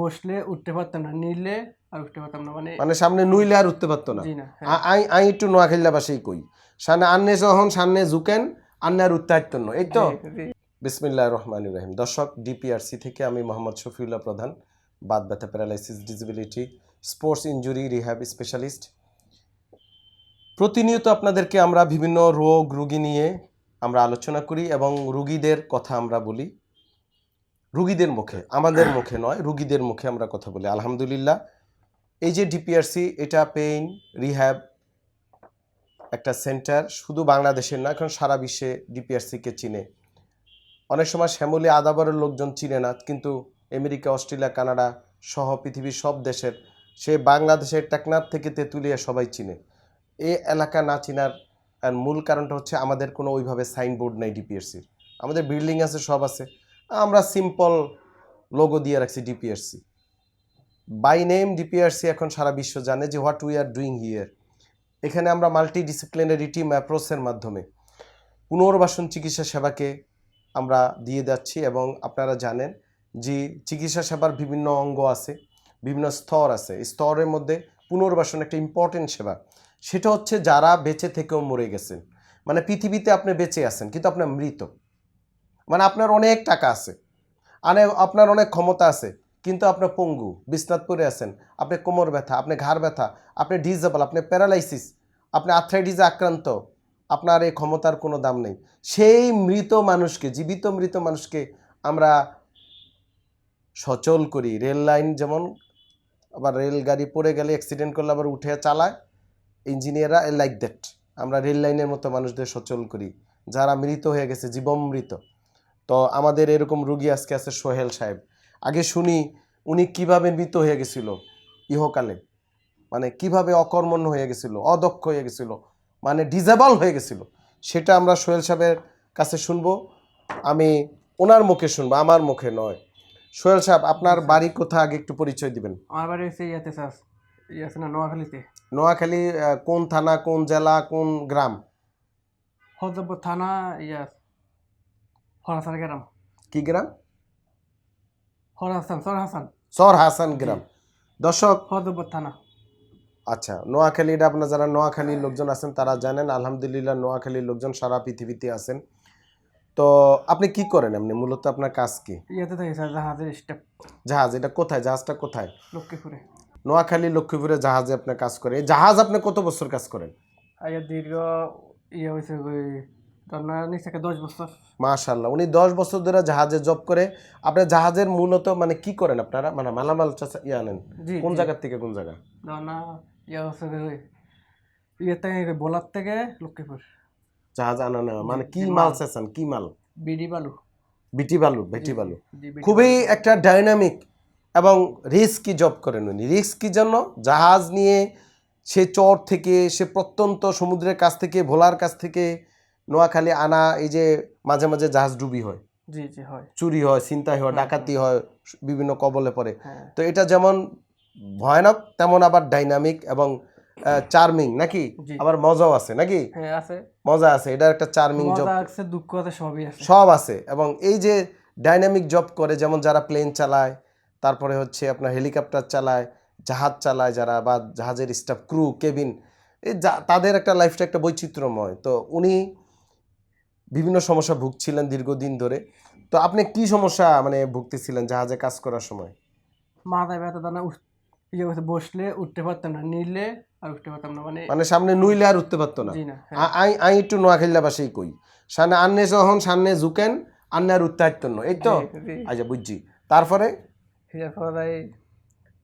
বসলে উঠতে পারতাম না নিলে আর উঠতে পারতাম না মানে মানে সামনে নুইলে আর উঠতে পারতো না। জি না হ্যাঁ। আই আই একটু নোয়াখালীলা বাসেই কই। সামনে আন্নে যখন সামনে আন্নে আর উঠতে পারতো না এই তো? জি। বিসমিল্লাহ রহমান রহিম। দর্শক ডিপিআরসি থেকে আমি মোহাম্মদ শফিউল্লাহ প্রধান বাদ ব্যথা paralysis disability sports injury rehab specialist. প্রতিনিয়ত আপনাদেরকে আমরা বিভিন্ন রোগ রুগী নিয়ে আমরা আলোচনা করি এবং রুগীদের কথা আমরা বলি। রুগীদের মুখে, আমাদের মুখে নয়, রুগীদের মুখে আমরা কথা বলি। আলহামদুলিল্লাহ, এই যে ডিপিআরসি এটা পেইন রিহ্যাব একটা সেন্টার শুধু বাংলাদেশের না এখন সারা বিশ্বে ডিপিআরসিকে চিনে। অনেক সময় শ্যামলী আদাবরের লোকজন চিনে না, কিন্তু আমেরিকা, অস্ট্রেলিয়া, কানাডা সহ পৃথিবীর সব দেশের, সে বাংলাদেশের টেকনাফ থেকে তেঁতুলিয়া সবাই চিনে। এ এলাকা না চিনার মূল কারণটা হচ্ছে আমাদের কোনো ওইভাবে সাইনবোর্ড নেই ডিপিএসসির আমাদের বিল্ডিং আছে, সব আছে। আমরা সিম্পল লোগো দিয়ে রাখছি ডিপিএসসি বাই নেম ডিপিআরসি এখন সারা বিশ্ব জানে যে what we are doing here এখানে আমরা মাল্টি ডিসিপ্লিনারি টিম অ্যাপ্রোচের মাধ্যমে পুনর্বাসন চিকিৎসা সেবাকে আমরা দিয়ে যাচ্ছি এবং আপনারা জানেন যে চিকিৎসা সেবার বিভিন্ন অঙ্গ আছে, বিভিন্ন স্তর আছে। স্তরের মধ্যে পুনর্বাসন একটা ইম্পর্টেন্ট সেবা। সেটা হচ্ছে যারা বেঁচে থেকেও মরে গেছেন। মানে পৃথিবীতে আপনি বেঁচে আছেন, কিন্তু আপনার মৃত। মানে আপনার অনেক টাকা আছে। আনে, আপনার অনেক ক্ষমতা আছে, কিন্তু আপনার পঙ্গু বিছনাত পরে আছেন, আপনি কোমর ব্যথা, আপনি ঘাড় ব্যথা, আপনি ডিজেবল আপনি প্যারালাইসিস, আপনি আর্থ্রাইটিসে আক্রান্ত, আপনার এই ক্ষমতার কোনো দাম নেই। সেই মৃত মানুষকে, জীবিত মৃত মানুষকে আমরা সচল করি। রেল লাইন যেমন আবার রেলগাড়ি পড়ে গেলে অ্যাক্সিডেন্ট করলে আবার উঠে চালায়, ইঞ্জিনিয়াররা লাইক দ্যাট আমরা রেল লাইনের মতো মানুষদের সচল করি। যারা মৃত হয়ে গেছে, জীবন মৃত। তো আমাদের এরকম রুগী আজকে আছে সোহেল সাহেব। আগে শুনি উনি কীভাবে মৃত হয়ে গেছিল ইহকালে। মানে কীভাবে অকর্মণ্য হয়ে গেছিল অদক্ষ হয়ে গেছিল মানে ডিজেবল হয়ে গেছিল সেটা আমরা সোহেল সাহেবের কাছে শুনব। আমি ওনার মুখে শুনব আমার মুখে নয়। সোহেল সাহেব আপনার বাড়ি কোথা আগে একটু পরিচয় দিবেন। আমার বাড়ি হচ্ছে ইয়াতে স্যার ইয়ে না নোয়াখালীতে। নোয়াখালী কোন থানা কোন জেলা কোন গ্রাম? হজরতপুর থানা ইয়া হরাসান গ্রাম। কি গ্রাম? হরাসান সর হাসান। সর হাসান গ্রাম। দর্শক হজরতপুর থানা। আচ্ছা নোয়াখালীর আপনার যারা নোয়াখালীর লোকজন আছেন তারা জানেন আলহামদুলিল্লাহ নোয়াখালীর লোকজন সারা পৃথিবীতে আছেন। তো আপনি কি করেন এমনি? মূলত আপনার কাজ কি? ইয়াতে থাকি স্যার জাহাজের স্টেপ জাহাজ এটা কোথায়? জাহাজটা কোথায়? লক্ষ্মীপুরে। নোয়াখালী লক্ষ্মীপুরে জাহাজে আপনি কাজ করেন। এই জাহাজ আপনি কত বছর কাজ করেন? আর দীর্ঘ ইয়ে হয়েছে মাশাল্লাহ উনি দশ বছর ধরে জাহাজে জব করে। আপনার জাহাজের মূলত মানে কি করেন আপনারা? মানে মালামাল চাচা ইয়ে আনেন? কোন জায়গার থেকে কোন জায়গা? ইয়ে থেকে বোলার থেকে লক্ষ্মীপুর। জাহাজ আনা নেওয়া। মানে কি মাল। চাচ্ছেন কি মাল? বিডি বালু। বিটি বালু বেটি বালু। খুবই একটা ডাইনামিক এবং রিস্কি জব করেন উনি। রিস্কি জন্য জাহাজ নিয়ে সে চর থেকে সে প্রত্যন্ত সমুদ্রের কাছ থেকে ভোলার কাছ থেকে নোয়াখালী আনা এই যে মাঝে মাঝে জাহাজ ডুবি হয়। জি জি হয়। চুরি হয় ছিনতাই হয় ডাকাতি হয় বিভিন্ন কবলে পড়ে। হ্যাঁ। তো এটা যেমন ভয়ানক তেমন আবার ডাইনামিক এবং চার্মিং নাকি? আবার মজাও আছে নাকি? হ্যাঁ আছে। মজা আছে এটা একটা চার্মিং জব। আছে দুঃখ আছে সবই আছে। সব আছে এবং এই যে ডাইনামিক জব করে যেমন যারা প্লেন চালায় তারপরে হচ্ছে আপনার হেলিকপ্টার চালায় জাহাজ চালায় যারা বা জাহাজের স্টাফ ক্রু কেবিন এই তাদের একটা লাইফটা একটা বৈচিত্র্যময়। তো উনি বিভিন্ন সমস্যা ভুগছিলেন দীর্ঘদিন ধরে। তো আপনি কি সমস্যা মানে ভুগতেছিলেন জাহাজে কাজ করার সময়? মাথায় ব্যথা দানা ইয়ে বসলে উঠতে পারতাম না নিলে আর উঠতে পারতাম না মানে মানে সামনে নুইলে আর উঠতে পারতো না? জি না হ্যাঁ। আই আই একটু নোয়াখালীলা বাসেই কই। সামনে আন্নে যখন সামনে ঝুকেন আন্নে আর উঠতে পারতো না এই তো? জি, জি। আচ্ছা বুঝছি। তারপরে?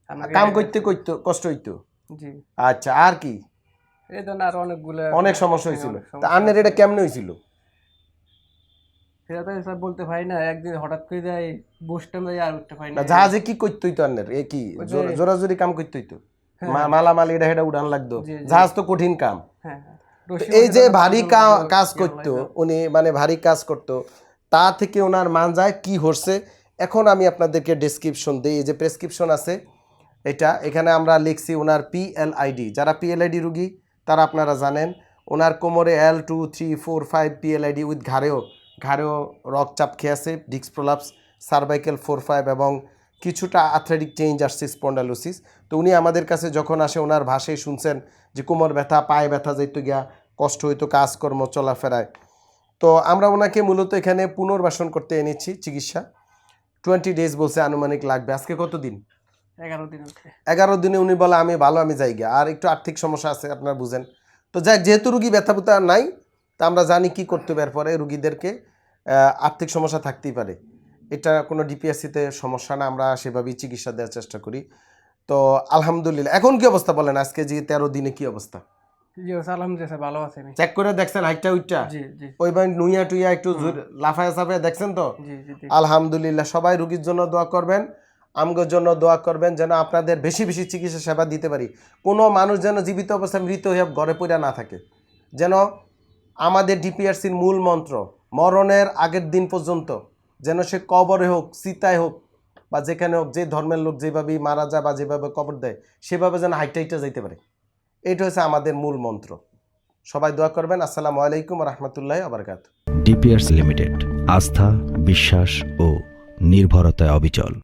আমাকে কাম করতে করতে কষ্ট হইতো? জি। আচ্ছা আর কি? এই জন্য আর অনেকগুলো অনেক সমস্যা হ্যাঁ, হয়েছিল তা সমস্যা। আন্নের এটা কেমনে হয়েছিল সেটা তো স্যার বলতে পারি না একদিন হঠাৎ করে যাই বসতাম যাই আর উঠতে পারি না। জাহাজে কি করতে হইতো আন্নের এ কি জোরাজোরি কাম করতে হইতো? হ্যাঁ। মালামাল এটা হেটা উড়ান লাগতো। জাহাজ তো কঠিন কাম। হ্যাঁ হ্যাঁ। এই যে ভারী কাজ করতো উনি মানে ভারী কাজ করতো তা থেকে ওনার মান যায় কি হচ্ছে? এখন আমি আপনাদেরকে ডেসক্রিপশন দিই এই যে প্রেসক্রিপশন আছে এটা এখানে আমরা লিখছি ওনার পিএলআইডি যারা পিএলআইডি রুগী তারা আপনারা জানেন ওনার কোমরে L two three four five PLID with ঘাড়েও ঘাড়েও রক চাপ খেয়ে আছে ডিক্স প্রলাপস সার্ভাইকেল ফোর ফাইভ এবং কিছুটা আথলেটিক চেঞ্জ আসছে স্পন্ডালোসিস তো উনি আমাদের কাছে যখন আসে ওনার ভাষায় শুনছেন যে কোমর ব্যথা পায়ে ব্যথা যাইতো গিয়া কষ্ট হইতো কাজকর্ম চলাফেরায়। তো আমরা ওনাকে মূলত এখানে পুনর্বাসন করতে এনেছি চিকিৎসা। টোয়েন্টি ডেজ বলছে আনুমানিক লাগবে। আজকে কত দিন? এগারো দিন এগারো দিনে উনি বলে আমি ভালো আমি যাই গিয়া। আর একটু আর্থিক সমস্যা আছে আপনারা বুঝেন। তো যাক যেহেতু রুগী ব্যথা নাই তা আমরা জানি কি করতে হবে এরপরে রুগীদেরকে আর্থিক সমস্যা থাকতেই পারে। এটা কোনো ডিপিএসসিতে সমস্যা না আমরা সেভাবেই চিকিৎসা দেওয়ার চেষ্টা করি। তো আলহামদুলিল্লাহ এখন কি অবস্থা বলেন? আজকে যে তেরো দিনে কি অবস্থা? জি আলহামদুলিল্লাহ ভালো আছে চেক করে দেখছেন হাইটটা উইটটা? জি জি। ওই নুইয়া টুইয়া একটু লাফায়া সাফায়া দেখছেন তো? আলহামদুলিল্লাহ সবাই রুগীর জন্য দোয়া করবেন আমগোর জন্য দোয়া করবেন যেন আপনাদের বেশি বেশি চিকিৎসা সেবা দিতে পারি। কোনো মানুষ যেন জীবিত অবস্থায় মৃত হয়ে ঘরে পড়ে না থাকে। যেন আমাদের ডিপিআরসির মূল মন্ত্র, মরণের আগের দিন পর্যন্ত, যেন সে কবরে হোক চিতায় হোক, বা যেখানে হোক, যে ধর্মের লোক যেভাবেই মারা যায় বা যেভাবে কবর দেয়, সেভাবে যেন হাইটা হাইটা যাইতে পারে। এটা হচ্ছে আমাদের মূল মন্ত্র। সবাই দোয়া করবেন। আসসালামু আলাইকুম রহমতুল্লাহ আবরকাত ডিপিয়ার্স লিমিটেড, আস্থা, বিশ্বাস ও নির্ভরতায় অবিচল।